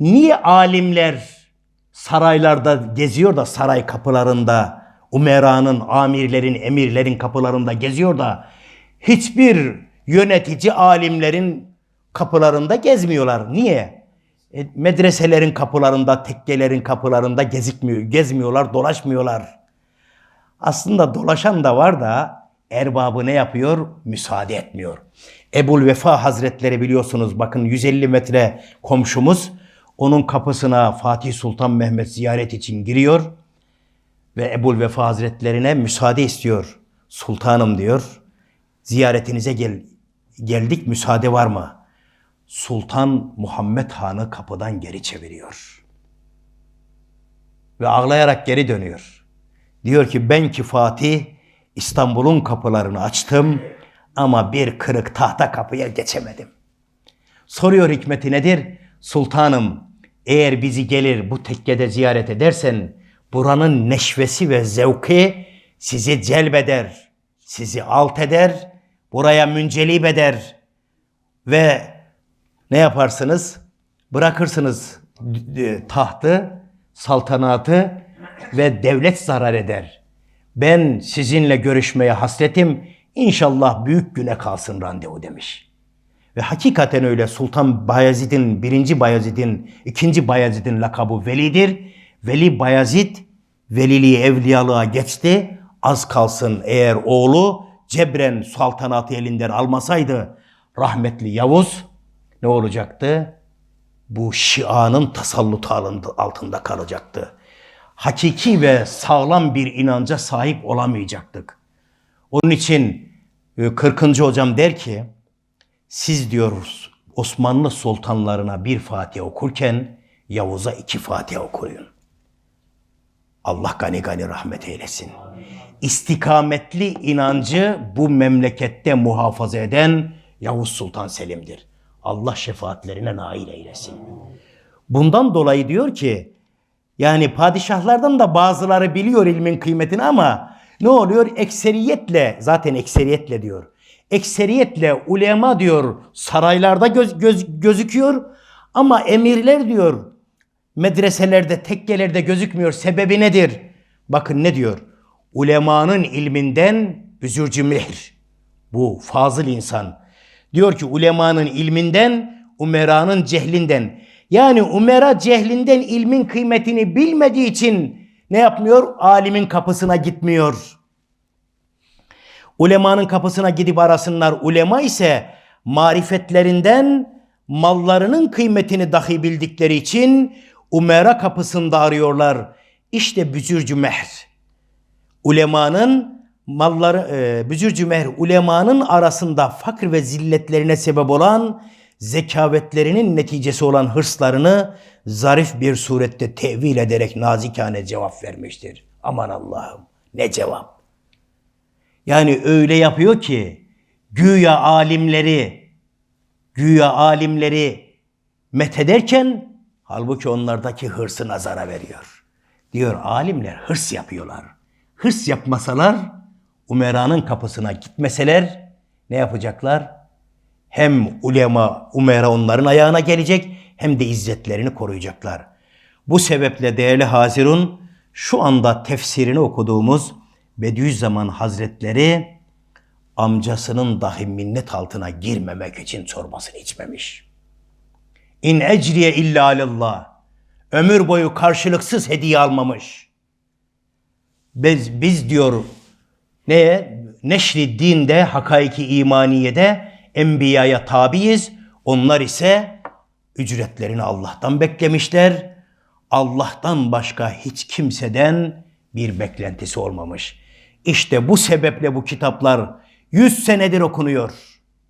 Niye alimler saraylarda geziyor da saray kapılarında, umeranın, amirlerin, emirlerin kapılarında geziyor da hiçbir yönetici alimlerin kapılarında gezmiyorlar. Niye? E, medreselerin kapılarında, tekkelerin kapılarında gezikmiyor, gezmiyorlar, dolaşmıyorlar. Aslında dolaşan da var da erbabı ne yapıyor? Müsaade etmiyor. Ebul Vefa Hazretleri biliyorsunuz bakın 150 metre komşumuz onun kapısına Fatih Sultan Mehmet ziyaret için giriyor ve Ebul Vefa Hazretlerine müsaade istiyor. Sultanım diyor. Ziyaretinize gel geldik müsaade var mı? Sultan Muhammed Han'ı kapıdan geri çeviriyor. Ve ağlayarak geri dönüyor. Diyor ki ben ki Fatih İstanbul'un kapılarını açtım ama bir kırık tahta kapıya geçemedim. Soruyor hikmeti nedir? Sultanım eğer bizi gelir bu tekkede ziyaret edersen buranın neşvesi ve zevki sizi celbeder, sizi alt eder, buraya müncelip eder ve ne yaparsınız? Bırakırsınız tahtı, saltanatı ve devlet zarar eder. Ben sizinle görüşmeye hasretim. İnşallah büyük güne kalsın randevu demiş. Ve hakikaten öyle Sultan Bayezid'in, birinci Bayezid'in, ikinci Bayezid'in lakabı Veli'dir. Veli Bayezid, veliliği evliyalığa geçti. Az kalsın eğer oğlu cebren saltanatı elinden almasaydı rahmetli Yavuz ne olacaktı? Bu Şia'nın tasallutu altında kalacaktı. Hakiki ve sağlam bir inanca sahip olamayacaktık. Onun için 40. hocam der ki siz diyoruz Osmanlı sultanlarına bir Fatiha okurken Yavuz'a iki Fatiha okuyun. Allah gani gani rahmet eylesin. İstikametli inancı bu memlekette muhafaza eden Yavuz Sultan Selim'dir. Allah şefaatlerine nail eylesin. Bundan dolayı diyor ki yani padişahlardan da bazıları biliyor ilmin kıymetini ama ne oluyor? Ekseriyetle zaten ekseriyetle diyor. Ekseriyetle ulema diyor saraylarda göz, göz, gözüküyor ama emirler diyor medreselerde, tekkelerde gözükmüyor. Sebebi nedir? Bakın ne diyor? Ulemanın ilminden büzürcü mehr. Bu fazıl insan. Diyor ki ulemanın ilminden, umeranın cehlinden. Yani umera cehlinden ilmin kıymetini bilmediği için ne yapmıyor? Alimin kapısına gitmiyor. Ulemanın kapısına gidip arasınlar. Ulema ise marifetlerinden mallarının kıymetini dahi bildikleri için umera kapısında arıyorlar. İşte büzürcü mehr. Ulemanın malları, e, büzürcü mehr ulemanın arasında fakir ve zilletlerine sebep olan zekavetlerinin neticesi olan hırslarını zarif bir surette tevil ederek nazikane cevap vermiştir. Aman Allah'ım ne cevap. Yani öyle yapıyor ki güya alimleri güya alimleri methederken halbuki onlardaki hırsı nazara veriyor. Diyor alimler hırs yapıyorlar. Hırs yapmasalar umeranın kapısına gitmeseler ne yapacaklar? Hem ulema, umera onların ayağına gelecek hem de izzetlerini koruyacaklar. Bu sebeple değerli Hazirun şu anda tefsirini okuduğumuz Bediüzzaman Hazretleri amcasının dahi minnet altına girmemek için çorbasını içmemiş. İn ecriye illa alillah. Ömür boyu karşılıksız hediye almamış. Biz, biz diyor neye? Neşri dinde, hakaiki imaniyede enbiyaya tabiiz. Onlar ise ücretlerini Allah'tan beklemişler. Allah'tan başka hiç kimseden bir beklentisi olmamış. İşte bu sebeple bu kitaplar 100 senedir okunuyor.